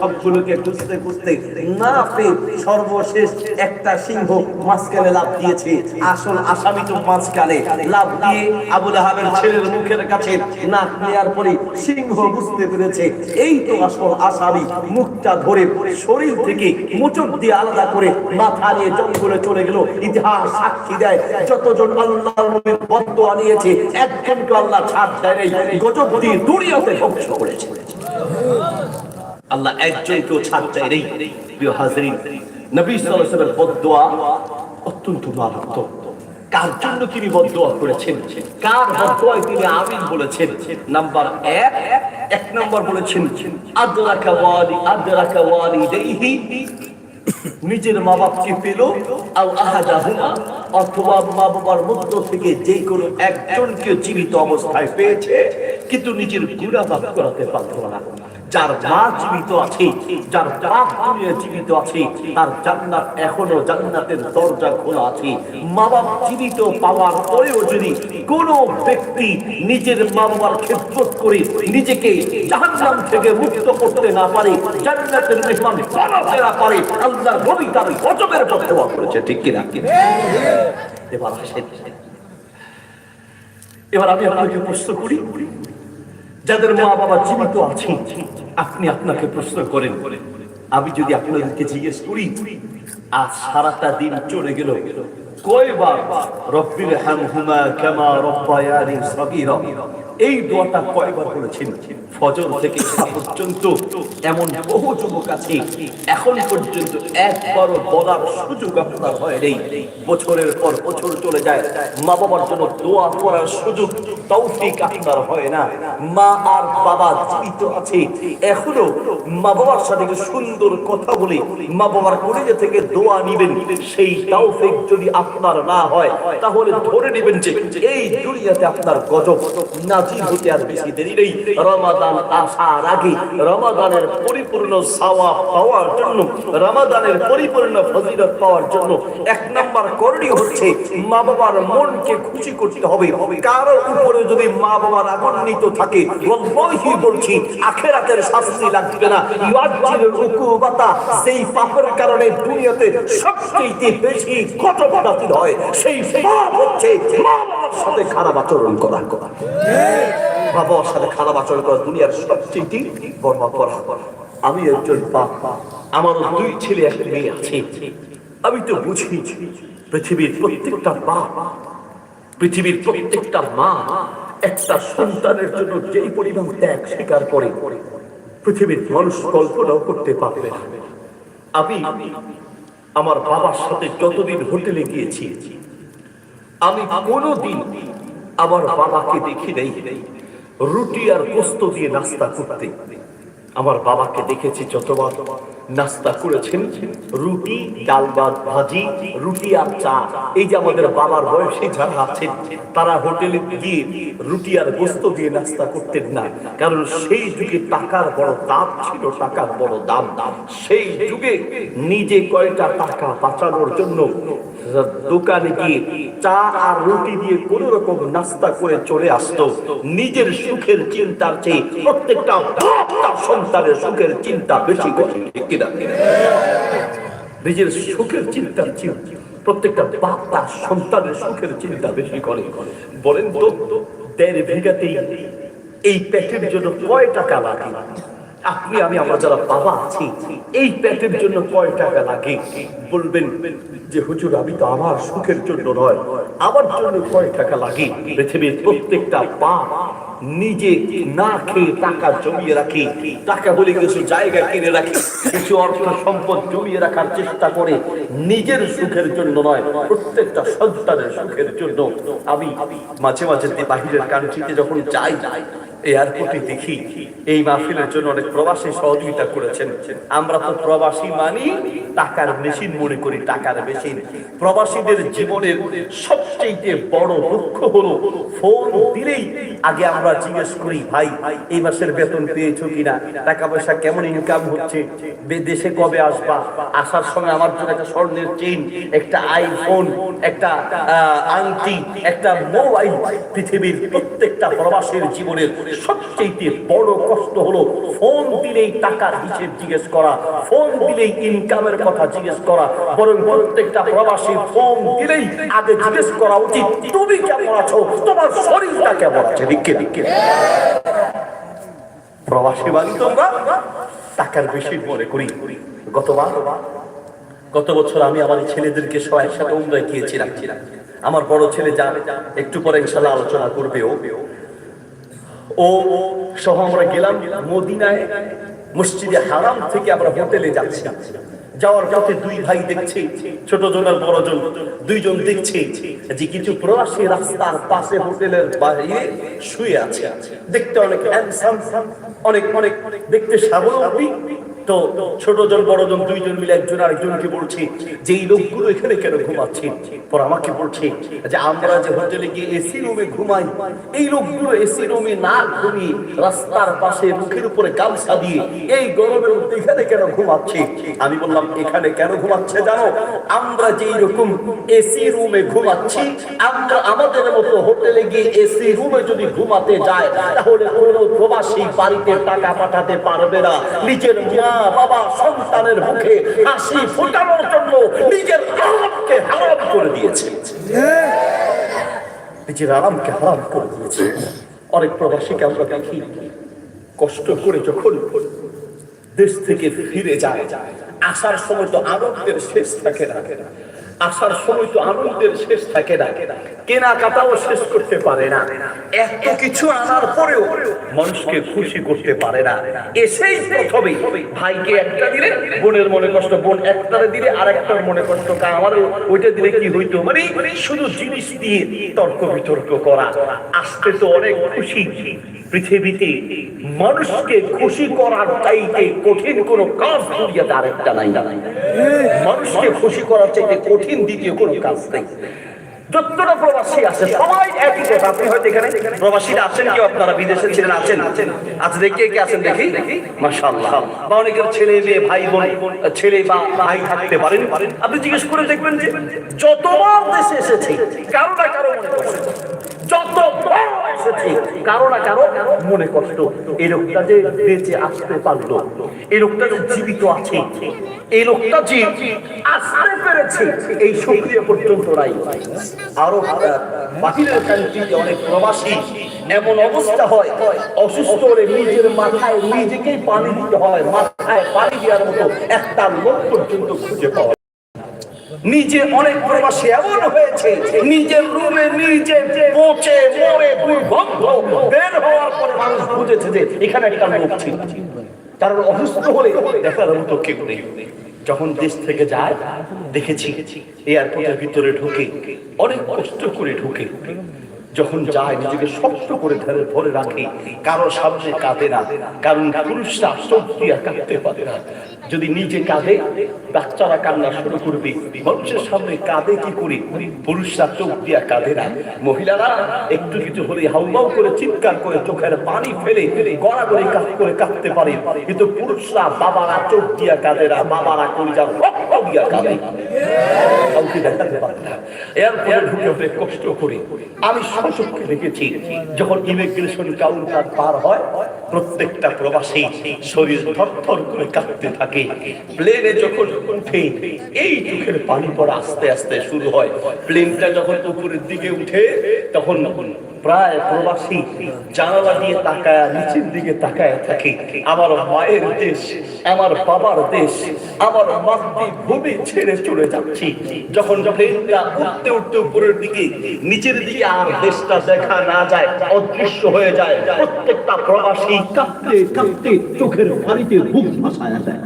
সবগুলোকে খুঁজতে খুঁজতে না পেয়ে সর্বশেষ একটা সিংহ মাঝখানে লাভ দিয়েছে। আসল আসামি তো মাঝখানে। লাভ দিয়ে আবুল আহাবের ছেলের মুখের কাছে নাক নেওয়ার পরে সিংহ বুঝতে পেরেছে, এই তো আসল আসামি। মুখটা ধরে শরীর থেকে মোচক দিয়ে আলাদা করে মাথা নিয়ে জঙ্গলে চলে গেল। ইতিহাস সাক্ষী দেয়, যতজন আল্লাহর নবীর বদদোয়া নিয়েছে, একজনকে আল্লাহ ছাড় দেয় গজব দিয়ে দুনিয়াতে ধ্বংস করেছে। আল্লাহ একজনকেও ছাড় দেয় নেই। প্রিয় হাজরিন, নবী ওয়াসাল্লামের বদদোয়া অত্যন্ত মারাত্মক। কার জন্য তিনি বদদোয়া করেছেন? কার বদদোয়ায় তিনি আমিন বলেছেন? নাম্বার এক এক বলেছেন, আদরাকা ওয়ালি, আদরাকা ওয়ালিদাইহি। নিজের মা বাপকে পেল অথবা মা বাবার মধ্য থেকে যে কোনো একজনকে জীবিত অবস্থায় পেয়েছে, কিন্তু নিজের গুণা মাফ করাতে পারত না। যার মা জীবিত আছে যার বাপ দুনিয়া জীবিত আছে তার জান্নাত এখনও জান্নাতের দরজা খোলা আছে মা বাপ জীবিত পাওয়ার পরেও যদি কোন ব্যক্তি নিজের মা বাবার খেদমত করে নিজেকে জাহান্নাম থেকে মুক্ত করতে না পারে, জান্নাতের মেহমান বানাতে না পারে আল্লাহ নবী তার গজবের পথে করেছে, ঠিক কিনা এবার আসেন। এবার আমি আপনাকে প্রশ্ন করি যাদের মা বাবা জীবিত আছে আপনি আপনাকে প্রশ্ন করেন, আমি যদি আপনাদেরকে জিজ্ঞেস করি, আজ সারাটা দিন চলে গেল। কয়বার? রব্বির হামহুমা কামা রব্বায়ানি সগীরা। এই দোয়াটা কয়বার বলেছেন ফজর থেকে পর্যন্ত এমন বহু যুবক আছে, এখন পর্যন্ত একবারও বলার সুযোগ আপনার হয় নেই। বছরের পর বছর চলে যায় মা বাবার জন্য দোয়া করার সুযোগ, তৌফিক আপনার হয় না। মা আর বাবা জীবিত আছে, এখনও মা বাবার সাথে সুন্দর কথা বলে মা বাবার কলেজে থেকে দোয়া নিবেন, সেই তৌফিক যদি আপনার না হয়, তাহলে ধরে নেবেন যে এই দুনিয়াতে আপনার গজব নাজির হতে আর বেশি দেরি নেই রমাদান আসার আগে। রমাদানের পরিপূর্ণ সাওয়া পাওয়ার জন্য, রমাদানের পরিপূর্ণ ফজিলত পাওয়ার জন্য এক নাম্বার করণীয় হচ্ছে মা বাবার মনকে খুশি করতে হবে। কারও উপরে যদি মা বাবার আগুন্বিত থাকে ওয়াল্লাহি বলছি, আখেরাতের শাস্তি লাগবে না। ইয়াজ্জিল উকুবাতা সেই পাপের কারণে দুনিয়াতে সবচেয়ে বেশি কটক বাতিল হয়। সেই পাপ হচ্ছে মা সাথে খারাপ আচরণ করা করা। বাবার সাথে খারাপ আচরণ করা দুনিয়ার সবচেয়ে বড় অপরাধ আমি একজন বাপ, আমার দুই ছেলে, একটা মেয়ে আছে। আমি তো বুঝি পৃথিবীর প্রত্যেকটা বাপ পৃথিবীর প্রত্যেকটা মা একটা সন্তানের জন্য যেই পরিমাণ ত্যাগ স্বীকার করে, পৃথিবীর মানুষ কল্পনাও করতে পারবে আমি, আমার বাবার সাথে যতদিন হোটেলে গিয়েছি আমি কোনোদিন আমার বাবাকে দেখি নেই। রুটি আর পোস্ত দিয়ে নাস্তা করতে। আমার বাবাকে দেখেছি যতবার নাস্তা করেছেন। রুটি, ডাল ভাত, ভাজি, রুটি আর চা। এই যে আমাদের বাবার বয়সী যারা আছেন, তারা হোটেলে গিয়ে রুটি আর গোস্ত দিয়ে নাস্তা করতেন না। কারণ সেই যুগে টাকার বড় দাম ছিল, টাকার বড় দাম। দাম সেই যুগে নিজে কয়টা টাকা বাঁচানোর জন্য দোকানে গিয়ে চা আর রুটি দিয়ে কোন রকম নাস্তা করে চলে আসতো। নিজের সুখের চিন্তার চেয়ে প্রত্যেকটা সন্তানের সুখের চিন্তা বেশি করে। কিনা নিজের সুখের চিন্তা প্রত্যেকটা বাপ তার সন্তানের সুখের চিন্তা বেশি করে। বলেন তো, দেড় বিঘাতেই এই পেটের জন্য কয় টাকা লাগে? আপনি, আমি, আমরা যারা বাবা আছি, এই পেটের জন্য কয় টাকা লাগে? বলবেন যে, হুজুর, আমি তো আমার সুখের জন্য নয়, আমার জন্য কয় টাকা লাগে? পৃথিবীর প্রত্যেকটা বাপ নিজে না খেয়ে টাকা জমিয়ে রাখি। টাকা বলে কিছু জায়গা কিনে রাখি। কিছু অর্থ সম্পদ জমিয়ে রাখার চেষ্টা করে নিজের সুখের জন্য নয়, প্রত্যেকটা সন্তানের সুখের জন্য। আমি মাঝে মাঝে বাহিরের কান্ট্রিতে যখন যাই যাই এয়ারপোর্টে দেখি, এই মাহফিলের জন্য অনেক প্রবাসী সহযোগিতা করেছেন। আমরা তো প্রবাসী মানি, টাকার মেশিন মনে করি, টাকার মেশিন প্রবাসীদের জীবনের সবচেয়ে বড় দুঃখ হলো ফোন দিলেই আগে আমরা জিজ্ঞেস করি, ভাই, এই মাসের বেতন পেয়েছ কিনা? টাকা পয়সা কেমন ইনকাম হচ্ছে? দেশে কবে আসবা? আসার সময় আমার জন্য একটা স্বর্ণের চেইন একটা আইফোন একটা আংটি, একটা মোবাইল পৃথিবীর প্রত্যেকটা প্রবাসীর জীবনের সবচেয়ে বড় কষ্ট হলো ফোন দিলেই টাকার হিসেব জিজ্ঞেস করা, ফোন দিলেই ইনকামের কথা জিজ্ঞেস করা, বরং প্রত্যেকটা প্রবাসী ফোন দিলেই আগে জিজ্ঞেস করা উচিত, তুমি কেমন আছো? তোমার শরীরটা কেমন আছে? দিকে দিকে প্রবাসী বাড়ি তোমরা টাকার বেশি মনে করি। গতবার, গত বছর আমি আমার ছেলেদেরকে সব একসাথে উমরায় গিয়েছিলাম আমার বড় ছেলে যা, একটু পরে ইনশাল্লাহ আলোচনা করবে ও ও সহ আমরা গেলাম মদিনায়, মসজিদে হারাম থেকে আমরা হোটেলে যাচ্ছি। যাওয়ার পথে দুই ভাই দেখছে, ছোট জন আর বড় জন। দুইজন দেখছে যে কিছু প্রবাসী রাস্তার পাশে হোটেলের বাইরে শুয়ে আছে। দেখতে অনেক অনেক অনেক, দেখতে স্বাবলম্বী। তো ছোট জন, বড় জন, দুইজন মিলে একজন আরেকজনকে বলছে যে এই লোকগুলো এখানে কেন ঘুমাচ্ছে? পর আমাকে বলছে যে, আমরা যে হোটেলে গিয়ে এসি রুমে ঘুমাই, এই লোকগুলো এসি রুমে না ঘুমিয়ে রাস্তার পাশে মুখের উপরে গামছা দিয়ে এই গরমের মধ্যে এখানে কেন ঘুমাচ্ছে? আমি বললাম, এখানে কেন ঘুমাচ্ছে জানো? আমরা যেই রকম এসি রুমে ঘুমাচ্ছি, আমরা আমাদের মতো হোটেলে গিয়ে এসি রুমে যদি ঘুমাতে যায় তাহলে কোনো প্রবাসী বাড়িতে টাকা পাঠাতে পারবে না। নিজের বাবা সন্তানের মুখে হাসি ফোটানোর জন্য নিজের আরামকে হারাম করে দিয়েছে। নিজের আরামকে হারাম করে দিয়েছে। অনেক প্রবাসীকে আমরা দেখি, কষ্ট করে যখন দেশ থেকে ফিরে যায়, আসার সময় তো আনন্দের শেষ থাকে না। আসার সময় তো আনন্দের শেষ থাকে না। কেনাকাটাও শেষ করতে পারে না। এত কিছু আনার পরেও মানুষকে খুশি করতে পারে না। এসেই প্রথমে ভাইকে একটা দিলে, বোনের মনে কষ্ট, বোন একটারে দিলে আর একটার মনে কষ্ট আমার ওইটা দিলে কি হইতো? মানে শুধু জিনিস দিয়ে তর্ক বিতর্ক করা। আসতে তো অনেক খুশি পৃথিবীতে। মানুষকে খুশি করার চাইতে কঠিন কোনো কাজ দুনিয়াতে আরেকটা নাই না। মানুষকে খুশি করার চাইতে কঠিন দ্বিতীয় কোনো কাজ নেই। যতটা প্রবাসী আছে, সবাই একই কথা। আপনি হয়তো এখানে প্রবাসীরা আছেন, কেউ আপনারা বিদেশে ছিলেন, আছেন। আছেন আচ্ছা দেখি, কে আছেন দেখি? মাশাআল্লাহ। বা অনেকের ছেলে, মেয়ে, ভাই, বোন, ছেলে বা ভাই থাকতে পারেন। আপনি জিজ্ঞেস করে দেখবেন যে যতবার দেশে এসেছে কারও না কারও মনে যতবার এসেছে, কারও না কারও মনে কষ্ট এই লোকটা যে বেঁচে আসতে পারল, এই লোকটা যে জীবিত আছে, এই লোকটা যে আসতে পেরেছে, এই সক্রিয় পর্যন্ত নাই আরও বাহিরের কান্ট্রিতে অনেক প্রবাসী এমন অবস্থা হয়, অসুস্থ হলে নিজের মাথায় নিজেকেই পানি দিতে হয়, মাথায় পানি দেওয়ার মতো একটা লোক পর্যন্ত খুঁজে পাওয়া। নিজে অনেক প্রবাসী এমন হয়েছে নিজের রুমে, নিজে পচে মরে দুর্গন্ধ বের হওয়ার পরে মানুষ বুঝেছে যে এখানে একটা লোক ছিল। কারণ অসুস্থ হলে দেখার মতো কেউ নেই। যখন দেশ থেকে যায়, দেখেছি, এয়ারপোর্টের ভিতরে ঢুকে, অনেক কষ্ট করে ঢুকে। যখন যায় নিজেকে শক্ত করে ধরে ধরে রাখে, কারও সামনে কাঁদে না, কারণ পুরুষরা দিয়ে কাঁদতে পারে না। যদি নিজে কাঁদে, বাচ্চারা কান্না শুরু করবে। মানুষের সামনে কাঁদে কি করে? পুরুষরা চোখ দিয়া কাঁদে না। মহিলারা একটু কিছু হলে হাউমাউ করে, চিৎকার করে, চোখের পানি ফেলে, গড়া করে কাজ করে কাঁদতে পারে। কিন্তু পুরুষরা বাবারা চোখ দিয়া কাঁদে না, বাবারা কলিজার রক্ত দিয়া কাঁদে। কাউকে দেখাতে পারে না। এরপরে ঢুকে কষ্ট করে। আমি সশক্তি দেখেছি যখন ইমিগ্রেশন কাউন্টার পার হয়, প্রত্যেকটা প্রবাসী শরীর থরথর করে কাঁপতে থাকে। প্লেনে যখন উঠে, এই চোখের পানি পড়া আস্তে আস্তে শুরু হয়। প্লেনটা যখন উপরের দিকে উঠে, তখন প্রায় প্রবাসী জানালা দিয়ে তাকায়, নিচের দিকে তাকায় থাকে। আমার মায়ের দেশ, আমার বাবার দেশ, আমার মাতৃভূমি ছেড়ে চলে যাচ্ছি। যখন প্লেনটা উঠতে উঠতে উপরের দিকে, নিচের দিকে আর দেশটা দেখা না যায়, অদৃশ্য হয়ে যায়। প্রত্যেকটা প্রবাসী কাঁপতে কাঁপতে চোখের পানিতে বুক ভাসায় দেয়।